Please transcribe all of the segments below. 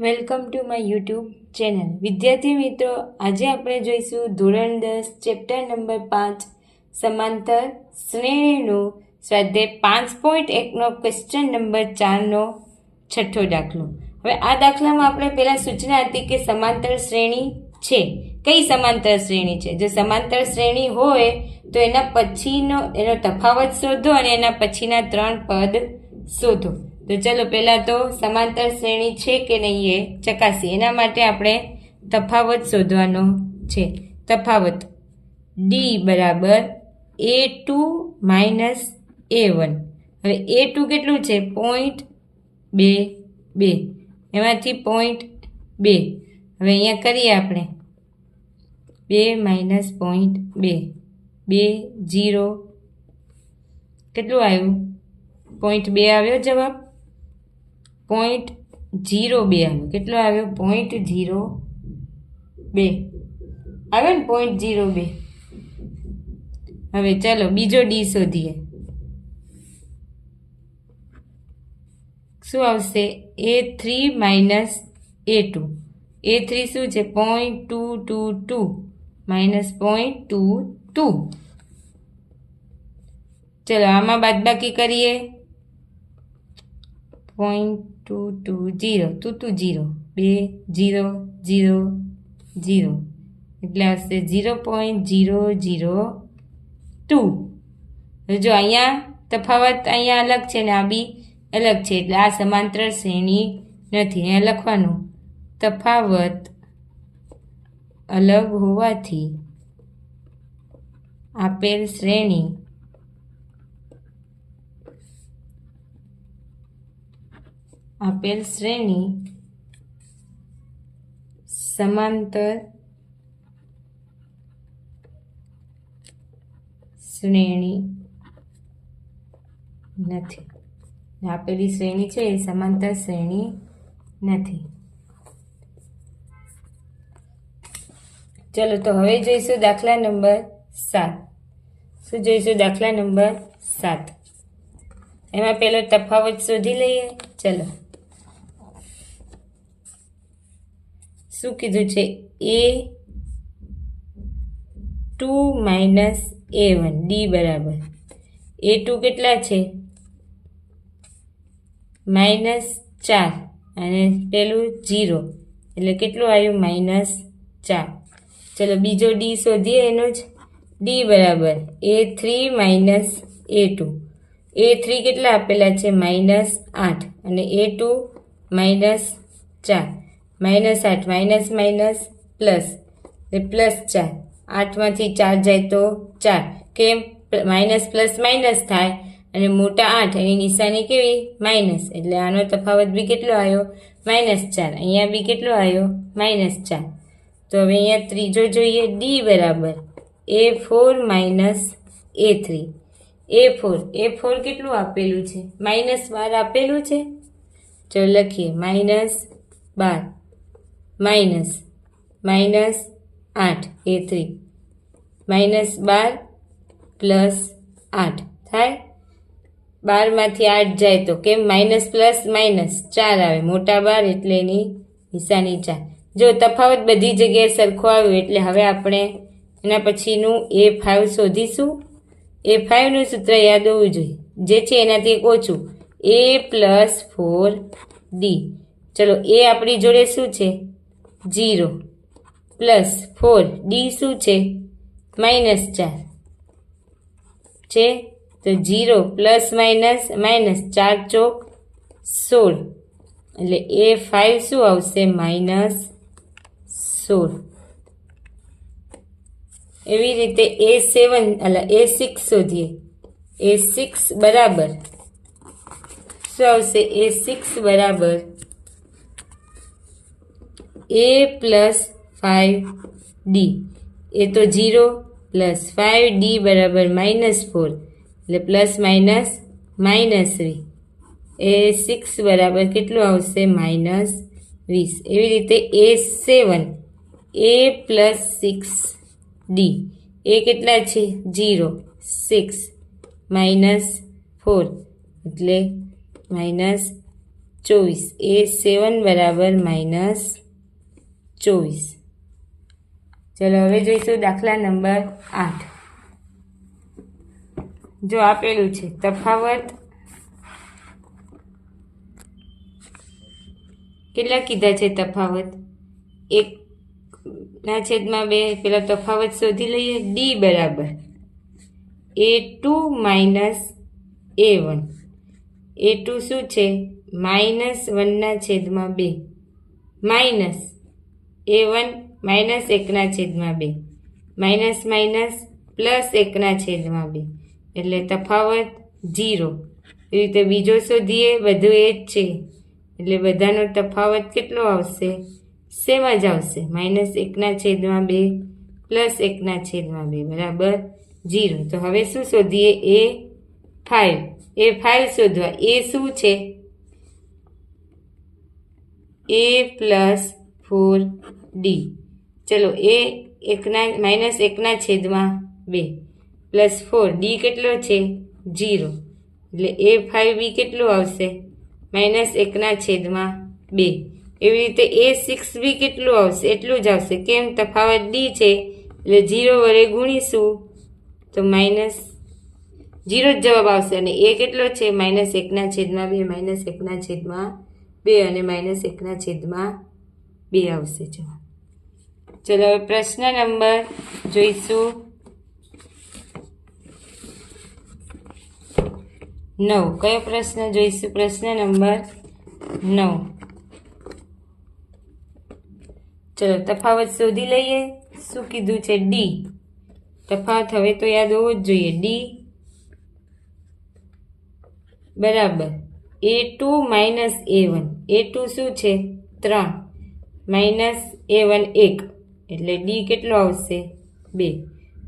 Welcome to my YouTube channel. વિદ્યાર્થી મિત્રો, આજે આપણે જોઈશું ધોરણ દસ, ચેપ્ટર નંબર પાંચ, સમાંતર શ્રેણીનો સ્વાધ્યાય પાંચ પોઈન્ટ એકનો ક્વેશ્ચન નંબર ચારનો છઠ્ઠો દાખલો. હવે આ દાખલામાં આપણે પહેલાં સૂચના હતી કે સમાંતર શ્રેણી છે. કઈ સમાંતર શ્રેણી છે? જો સમાંતર શ્રેણી હોય, તો એના પછીનો એનો તફાવત શોધો અને એના પછીના ત્રણ પદ શોધો. તો ચલો પહેલાં તો સમાંતર શ્રેણી છે કે નહીં એ ચકાસીએ. એના માટે આપણે તફાવત શોધવાનો છે. તફાવત ડી બરાબર A two minus A one હવે એ ટુ કેટલું છે? પોઈન્ટ બે બે. એમાંથી પોઈન્ટ બે. હવે અહીંયા કરીએ આપણે. બે માઇનસ પોઈન્ટ બે. બે જીરો કેટલું આવ્યું? પોઈન્ટ બે આવ્યો જવાબ? પોઈન્ટ જીરો બે આવ્યો. કેટલો આવ્યો? પોઈન્ટ જીરો બે. આવ્યો ને પોઈન્ટ જીરો બે. હવે ચાલો બીજો ડી શોધીએ. શું આવશે? A three minus A two A three શું છે? Point two two two minus point two two ચલો, આમાં બાદબાકી કરીએ. Point two two zero two two zero બે જીરો જીરો જીરો એટલે આવશે zero point zero zero two જો અહીંયા તફાવત અહીંયા અલગ છે ને આ બી અલગ છે, એટલે આ સમાંતર શ્રેણી નથી. અહીંયા લખવાનું, તફાવત અલગ હોવાથી આપેલ શ્રેણી આપેલ શ્રેણી સમાંતર શ્રેણી નથી. આપેલી શ્રેણી છે એ સમાંતર શ્રેણી નથી. ચલો તો હવે જોઈશું દાખલા નંબર સાત. શું જોઈશું દાખલા નંબર સાત? એમાં પેલો તફાવત શોધી લઈએ. ચલો. શું કીધું છે? A two minus A one D બરાબર. એ ટુ કેટલા છે? માઇનસ ચાર અને પેલું જીરો એટલે કેટલું આવ્યું? માઇનસ ચાર. ચલો, બીજો ડી શોધીએ, એનો જ. ડી બરાબર. A three minus A two. A three કેટલા આપેલા છે? માઇનસ આઠ. અને એ ટુ માઇનસ ચાર. માઇનસ આઠ, માઇનસ માઇનસ, પ્લસ. એ પ્લસ ચાર. આઠમાંથી ચાર જાય તો ચાર. કેમ? માઇનસ પ્લસ માઇનસ થાય. અને મોટા આઠ, એની નિશાની કેવી? માઇનસ. એટલે આનો તફાવત બી કેટલો આવ્યો? માઇનસ ચાર. અહીંયા બી કેટલો આવ્યો? માઇનસ ચાર. તો હવે અહીંયા ત્રીજો જોઈએ. ડી બરાબર. A four minus A three A four A four કેટલું આપેલું છે? માઇનસ બાર આપેલું છે? ચલો લખીએ. માઇનસ બાર. માઇનસ માઇનસ આઠ, એ થ્રી માઇનસ બાર પ્લસ આઠ. થાય? બારમાંથી આઠ જાય તો કેમ? માઇનસ પ્લસ માઇનસ ચાર આવે. મોટા બાર એટલે એની નિશાની ચાર. જો તફાવત બધી જગ્યાએ સરખો આવ્યો એટલે હવે આપણે એના પછીનું એ ફાઇવ શોધીશું. એ ફાઇવનું સૂત્ર યાદ હોવું જોઈએ. જે છે એનાથી એક ઓછું. એ પ્લસ ફોર ડી ચલો, એ આપણી જોડે શું છે? જીરો. Plus four. ડી શું છે? માઇનસ ચાર. છે? તો જીરો પ્લસ માઇનસ માઇનસ ચાર ચોક સોળ. એટલે એ ફાઇવ શું આવશે? માઇનસ સોળ. એવી રીતે એ સેવન એટલે એ સિક્સ શોધીએ. એ સિક્સ બરાબર. શું આવશે? એ સિક્સ બરાબર એ પ્લસ ફાઇવ ડી એ તો જીરો પ્લસ ફાઇવ ડી બરાબર માઇનસ ફોર એટલે પ્લસ માઇનસ માઇનસ વી એ સિક્સ બરાબર કેટલું આવશે? માઇનસ વીસ. એવી રીતે A seven A plus six D A કેટલા છે? જીરો સિક્સ માઇનસ ફોર એટલે માઇનસ ચોવીસ. એ સેવન બરાબર માઇનસ ચોવીસ. ચલો, હવે જોઈશું દાખલા નંબર આઠ. જો આપેલું છે, તફાવત કેટલા કીધા છે તફાવત? એક ના છેદમાં બે, પેલા તફાવત શોધી લઈએ. ડી બરાબર. A two minus A one. A two શું છે? માઇનસ વનના છેદમાં બે. માઇનસ એ વન માઇનસ એકના છેદમાં બે. માઇનસ માઇનસ પ્લસ એકના છેદમાં બે. એટલે તફાવત જીરો એવી રીતે બીજો શોધીએ, બધું એ જ છે. એટલે બધાનો તફાવત કેટલો આવશે? સેમ જ આવશે. માઇનસ એકના છેદમાં બે પ્લસ એકના છેદમાં બે. બરાબર? જીરો તો હવે શું શોધીએ? એ ફાઇવ એ ફાઇવ શોધવા. એ શું છે? A plus four D. ચલો, એ એકના, માઇનસ એકના છેદમાં બે. પ્લસ ફોર, ડી કેટલો છે? જીરો એટલે એ ફાઇવ બી કેટલું આવશે? માઇનસ એકના છેદમાં બે. એવી રીતે એ સિક્સ બી કેટલું આવશે? એટલું જ આવશે. કેમ? તફાવત ડી છે. એટલે જીરો વડે ગુણીશું તો માઇનસ જીરો જ જવાબ આવશે. અને એ કેટલો છે? માઇનસ એકના છેદમાં બે, માઇનસ એકના છેદમાં બે અને માઇનસ એકના છેદમાં બે આવશે, જવાબ. ચલો હવે પ્રશ્ન નંબર જોઈશું. નવ. કયો પ્રશ્ન જોઈશું? પ્રશ્ન નંબર નવ. ચલો, તફાવત શોધી લઈએ. શું કીધું છે? ડી તફાવત હવે તો યાદ હોવો જ જોઈએ. ડી બરાબર. A two minus A one A two શું છે? ત્રણ. માઇનસ એ વન એક. એટલે ડી કેટલો આવશે? બે.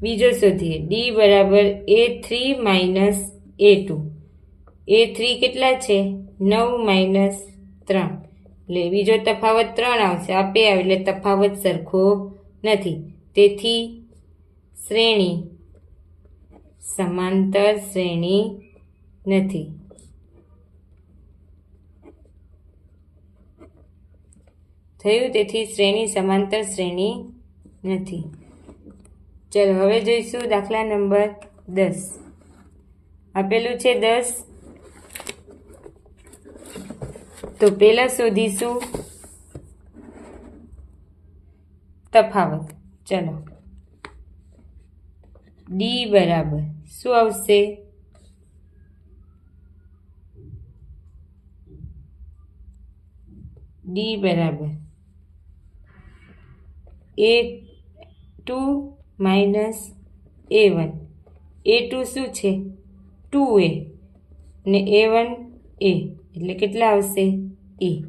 બીજો શોધીએ. ડી બરાબર A three minus A two. A three કેટલા છે? નવ માઇનસ ત્રણ. એટલે બીજો તફાવત ત્રણ આવશે. આપે આવે એટલે તફાવત સરખો નથી. તેથી શ્રેણી. સમાંતર શ્રેણી નથી. થયું, તેથી શ્રેણી સમાંતર શ્રેણી નથી. ચલો, હવે જોઈશું દાખલા નંબર દસ. આપેલું છે દસ. તો પહેલાં શોધીશું તફાવત. ચલો. ડી બરાબર. શું આવશે? ડી બરાબર. A two minus A one A two શું છે? ટુ એ ને એ વન એ એટલે કેટલા આવશે? એ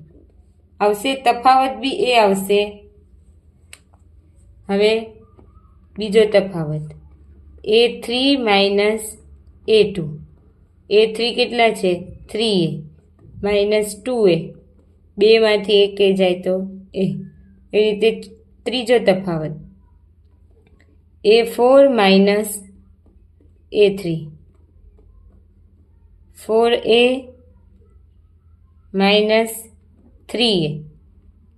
આવશે તફાવત બી એ આવશે. હવે બીજો તફાવત. A three minus A two A three કેટલા છે? Three A minus two A બેમાંથી એક એ જાય તો એ એ રીતે ત્રીજો તફાવત. A four minus A three four A minus three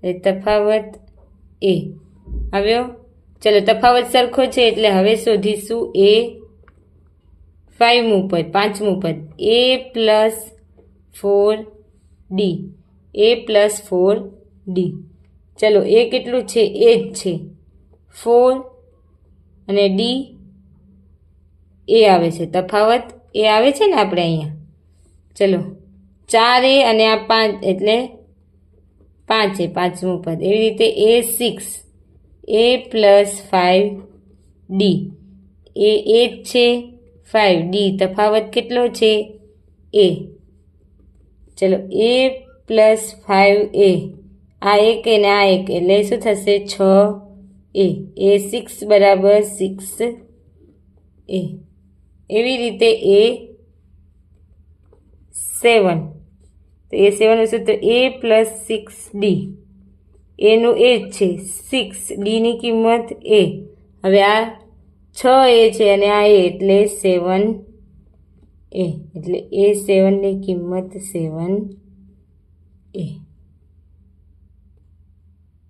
એ તફાવત એ આવ્યો? ચલો, તફાવત સરખો છે એટલે હવે શોધીશું એ ફાઇવમું પદ પાંચમું પદ A plus four D A plus four D ચલો, એ કેટલું છે? એ જ છે. ફોર અને ડી એ આવે છે. તફાવત એ આવે છે ને આપણે અહીંયા? ચલો, ચાર એ અને આ પાંચ, એટલે પાંચ એ, પાંચમું પદ. એવી રીતે A six A plus five D એ એ જ છે ફાઇવ ડી તફાવત કેટલો છે? એ. ચલો, એ પ્લસ ફાઇવ એ. આ એક અને આ એક. એટલે શું થશે? છ એ. એ સિક્સ બરાબર સિક્સ એ. એવી રીતે એ સેવન તો એ સેવનનું સૂત્ર એ પ્લસ સિક્સ ડી એનું એ જ છે. સિક્સ ડીની કિંમત એ. હવે આ છ એ છે અને આ એ. એટલે સેવન એ. એટલે એ સેવનની કિંમત સેવન એ.